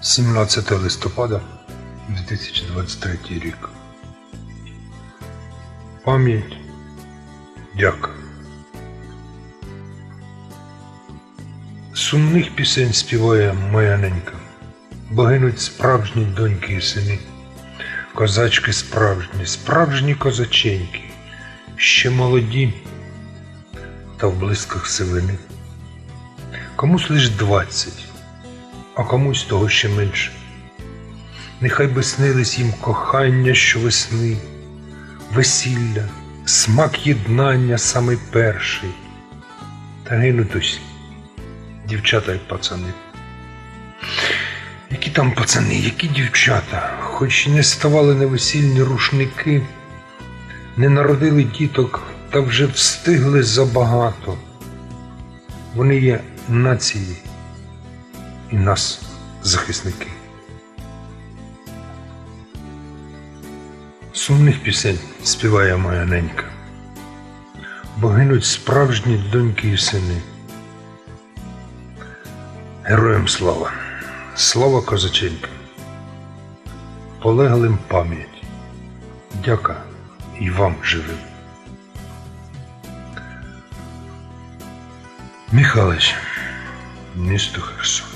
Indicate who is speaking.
Speaker 1: 17 листопада 2023 рік. Пам'ять. Дяка. Сумних пісень співає моя ненька, бо гинуть справжні доньки і сини, козачки справжні, справжні козаченьки, ще молоді та в блисках сивини. Комусь лиш двадцять, а комусь того ще менше. Нехай би снились їм кохання щовесни, весілля, смак єднання самий перший. Та гинуть усі, дівчата й пацани. Які там пацани, які дівчата, хоч і не ставали на весільні рушники, не народили діток та вже встигли забагато. Вони є нації і нас захисники. Сумних пісень співає моя ненька, бо гинуть справжні доньки і сини. Героям слава, слава козаченька, полеглим пам'ять, дяка і вам живим. Михайлович, місто Херсон.